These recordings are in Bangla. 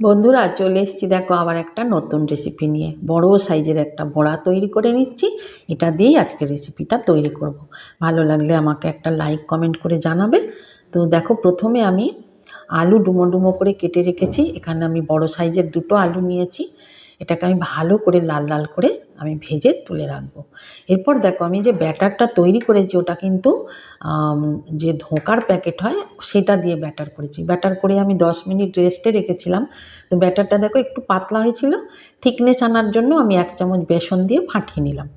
বন্ধুরা, চলে এসেছি দেখো আবার একটা নতুন রেসিপি নিয়ে। বড় সাইজের একটা বড়া তৈরি করে নিচ্ছি। এটা দিয়েই আজকে রেসিপিটা তৈরি করব। ভালো লাগলে আমাকে একটা লাইক কমেন্ট করে জানাবে। তো দেখো, প্রথমে আমি আলু ডুমো ডুমো করে কেটে রেখেছি। এখানে আমি বড় সাইজের দুটো আলু নিয়েছি। এটাকে আমি ভালো করে লাল লাল করে আমি ভেজে তুলে রাখব। এরপর দেখো আমি যে ব্যাটারটা তৈরি করেছি, ওটা কিন্তু যে ধোকার প্যাকেট হয়, সেটা দিয়ে ব্যাটার করেছি। ব্যাটার করে আমি দশ মিনিট রেস্টে রেখেছিলাম। তো ব্যাটারটা দেখো একটু পাতলা হয়েছিল। থিকনেস আনার জন্য আমি এক চামচ বেসন দিয়ে ফাটিয়ে নিলাম।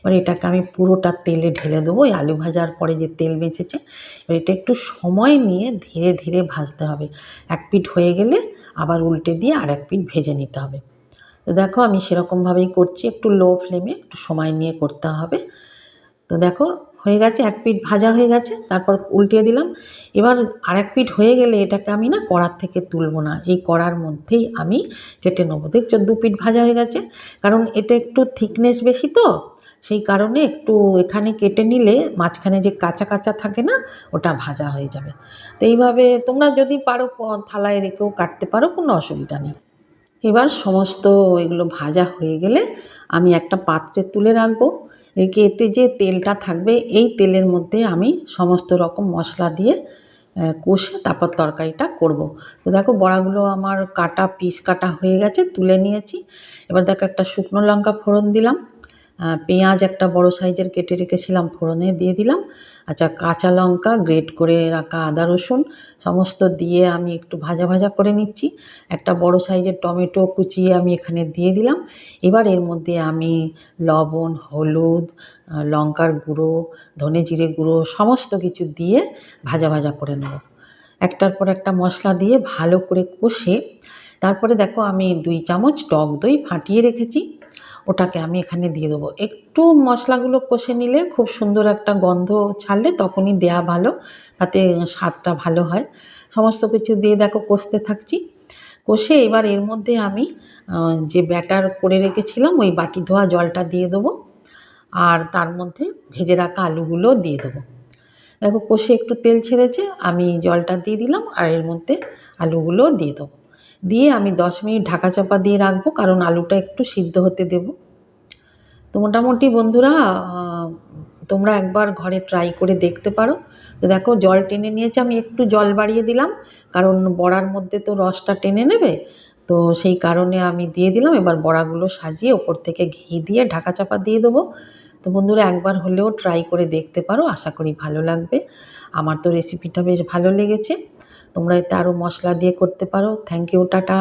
এবার এটাকে আমি পুরোটা তেলে ঢেলে দেবো। ওই আলু ভাজার পরে যে তেল বেঁচেছে, এবার এটা একটু সময় নিয়ে ধীরে ধীরে ভাজতে হবে। এক পিঠ হয়ে গেলে আবার উল্টে দিয়ে আর এক পিঠ ভেজে নিতে হবে। তো দেখো আমি সেরকমভাবেই করছি, একটু লো ফ্লেমে একটু সময় নিয়ে করতে হবে। তো দেখো, হয়ে গেছে, এক পিঠ ভাজা হয়ে গেছে, তারপর উল্টিয়ে দিলাম। এবার আর এক পিঠ হয়ে গেলে এটাকে আমি না কড়ার থেকে তুলবো না, এই কড়ার মধ্যেই আমি কেটে নেব। দেখছ, দু পিঠ ভাজা হয়ে গেছে, কারণ এটা একটু থিকনেস বেশি তো, সেই কারণে একটু এখানে কেটে নিলে মাঝখানে যে কাঁচা কাঁচা থাকে না, ওটা ভাজা হয়ে যাবে। তো এইভাবে তোমরা যদি পারো থালায় রেখেও কাটতে পারো, কোনো অসুবিধা নেই। এবার সমস্ত এগুলো ভাজা হয়ে গেলে আমি একটা পাত্রে তুলে রাখব। রেখে এতে যে তেলটা থাকবে, এই তেলের মধ্যে আমি সমস্ত রকম মশলা দিয়ে কষে তারপর তরকারিটা করব। তো দেখো বড়াগুলো আমার কাটা, পিস কাটা হয়ে গেছে, তুলে নিয়েছি। এবার দেখো একটা শুকনো লঙ্কা ফোড়ন দিলাম। পেঁয়াজ একটা বড় সাইজের কেটে রেখেছিলাম, ফোড়নে দিয়ে দিলাম। আচ্ছা কাঁচা লঙ্কা, গ্রেট করে রাখা আদা, রসুন, সমস্ত দিয়ে আমি একটু ভাজা ভাজা করে নিচ্ছি। একটা বড় সাইজের টমেটো কুচিয়ে আমি এখানে দিয়ে দিলাম। এবার এর মধ্যে আমি লবণ, হলুদ লঙ্কার গুঁড়ো, ধনে জিরে গুঁড়ো, সমস্ত কিছু দিয়ে ভাজা ভাজা করে নেব। একটার পর একটা মশলা দিয়ে ভালো করে কষে, তারপরে দেখো আমি দুই চামচ টক দই ফাটিয়ে রেখেছি। ওটাকে আমি এখানে দিয়ে দেবো। একটু মশলাগুলো কষে নিলে খুব সুন্দর একটা গন্ধ ছাড়লে তখনই দেয়া ভালো, তাতে স্বাদটা ভালো হয়। সমস্ত কিছু দিয়ে দেখো কষতে থাকছি। কষে এবার এর মধ্যে আমি যে ব্যাটার করে রেখেছিলাম ওই বাটি ধোয়া জলটা দিয়ে দেবো আর তার মধ্যে ভেজে রাখা আলুগুলো দিয়ে দেবো। দেখো কষে একটু তেল ছেড়েছে, আমি জলটা দিয়ে দিলাম আর এর মধ্যে আলুগুলো দিয়ে দেবো। দিয়ে আমি দশ মিনিট ঢাকা চাপা দিয়ে রাখব কারণ আলুটা একটু সিদ্ধ হতে দেবো। তো মোটামুটি বন্ধুরা তোমরা একবার ঘরে ট্রাই করে দেখতে পারো। তো দেখো, জল টেনে নিয়েছে, আমি একটু জল বাড়িয়ে দিলাম, কারণ বড়ার মধ্যে তো রসটা টেনে নেবে। তো সেই কারণে আমি দিয়ে দিলাম, এবার বড়াগুলো সাজিয়ে ওপর থেকে ঘি দিয়ে ঢাকা চাপা দিয়ে দেবো। তো বন্ধুরা, একবার হলেও ট্রাই করে দেখতে পারো, আশা করি ভালো লাগবে। আমার তো রেসিপিটা বেশ ভালো লেগেছে। তোমরা এতে আরও মশলা দিয়ে করতে পারো। Thank you tata.